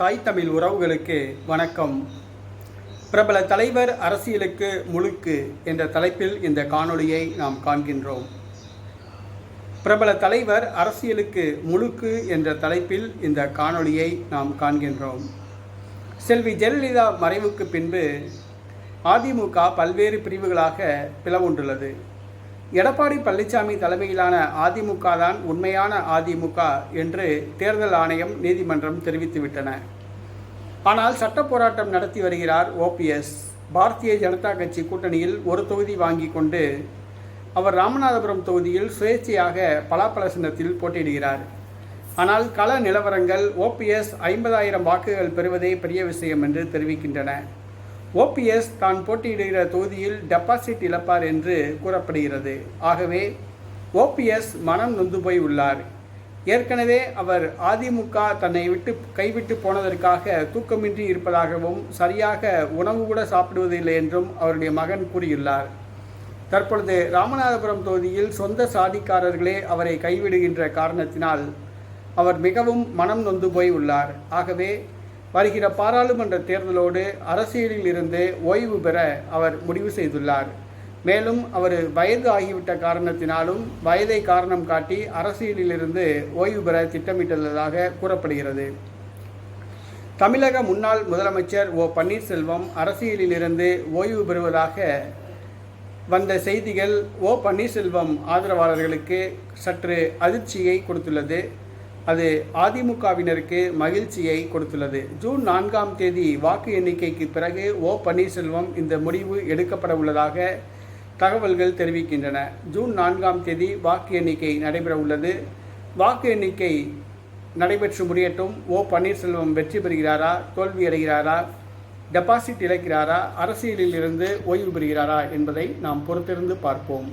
தாய் தமிழ் உறவுகளுக்கு வணக்கம். பிரபல தலைவர் அரசியலுக்கு முழுக்கு என்ற தலைப்பில் இந்த காணொளியை நாம் காண்கின்றோம். பிரபல தலைவர் அரசியலுக்கு முழுக்கு என்ற தலைப்பில் இந்த காணொளியை நாம் காண்கின்றோம். செல்வி ஜெயலலிதா மறைவுக்கு பின்பு அதிமுக பல்வேறு பிரிவுகளாக பிளவுண்டுள்ளது. எடப்பாடி பழனிசாமி தலைமையிலான அதிமுக தான் உண்மையான அதிமுக என்று தேர்தல் ஆணையம் நீதிமன்றம் தெரிவித்துவிட்டன. ஆனால் சட்ட போராட்டம் நடத்தி வருகிறார் ஓபிஎஸ் பாரதிய ஜனதா கட்சி கூட்டணியில் ஒரு தொகுதி வாங்கி கொண்டு அவர் ராமநாதபுரம் தொகுதியில் சுயேட்சையாக பலாப்பல சின்னத்தில் போட்டியிடுகிறார். ஆனால் கள நிலவரங்கள் ஓபிஎஸ் ஐம்பதாயிரம் வாக்குகள் பெறுவதே பெரிய விஷயம் என்று தெரிவிக்கின்றன. ஓபிஎஸ் தான் போட்டியிடுகிற தொகுதியில் டெபாசிட் இழப்பார் என்று கூறப்படுகிறது. ஆகவே ஓபிஎஸ் மனம் நொந்து போய் உள்ளார். ஏற்கனவே அவர் அதிமுக தன்னை விட்டு கைவிட்டு போனதற்காக தூக்கமின்றி இருப்பதாகவும் சரியாக உணவு கூட சாப்பிடுவதில்லை என்றும் அவருடைய மகன் கூறியுள்ளார். தற்பொழுது ராமநாதபுரம் தொகுதியில் சொந்த சாதிக்காரர்களே அவரை கைவிடுகின்ற காரணத்தினால் அவர் மிகவும் மனம் நொந்து போய் உள்ளார். ஆகவே வருகிற பாராளுமன்ற தேர்தலோடு அரசியலில் இருந்து ஓய்வு பெற அவர் முடிவு செய்துள்ளார். மேலும் அவர் வயது ஆகிவிட்ட காரணத்தினாலும் வயதை காரணம் காட்டி அரசியலிலிருந்து ஓய்வு பெற திட்டமிட்டுள்ளதாக கூறப்படுகிறது. தமிழக முன்னாள் முதலமைச்சர் ஓ பன்னீர்செல்வம் அரசியலிலிருந்து ஓய்வு பெறுவதாக வந்த செய்திகள் ஓ பன்னீர்செல்வம் ஆதரவாளர்களுக்கு சற்று அதிர்ச்சியை கொடுத்துள்ளது. அது அதிமுகவினருக்கு மகிழ்ச்சியை கொடுத்துள்ளது. ஜூன் நான்காம் தேதி வாக்கு எண்ணிக்கைக்கு பிறகு ஓ பன்னீர்செல்வம் இந்த முடிவு எடுக்கப்பட உள்ளதாக தகவல்கள் தெரிவிக்கின்றன. ஜூன் நான்காம் தேதி வாக்கு எண்ணிக்கை நடைபெற உள்ளது. வாக்கு எண்ணிக்கை நடைபெற்று முடியட்டும். ஓ பன்னீர்செல்வம் வெற்றி பெறுகிறாரா? தோல்வியடைகிறாரா டெபாசிட் இழக்கிறாரா? அரசியலில் இருந்து ஓய்வு பெறுகிறாரா என்பதை நாம் பொறுத்திருந்து பார்ப்போம்.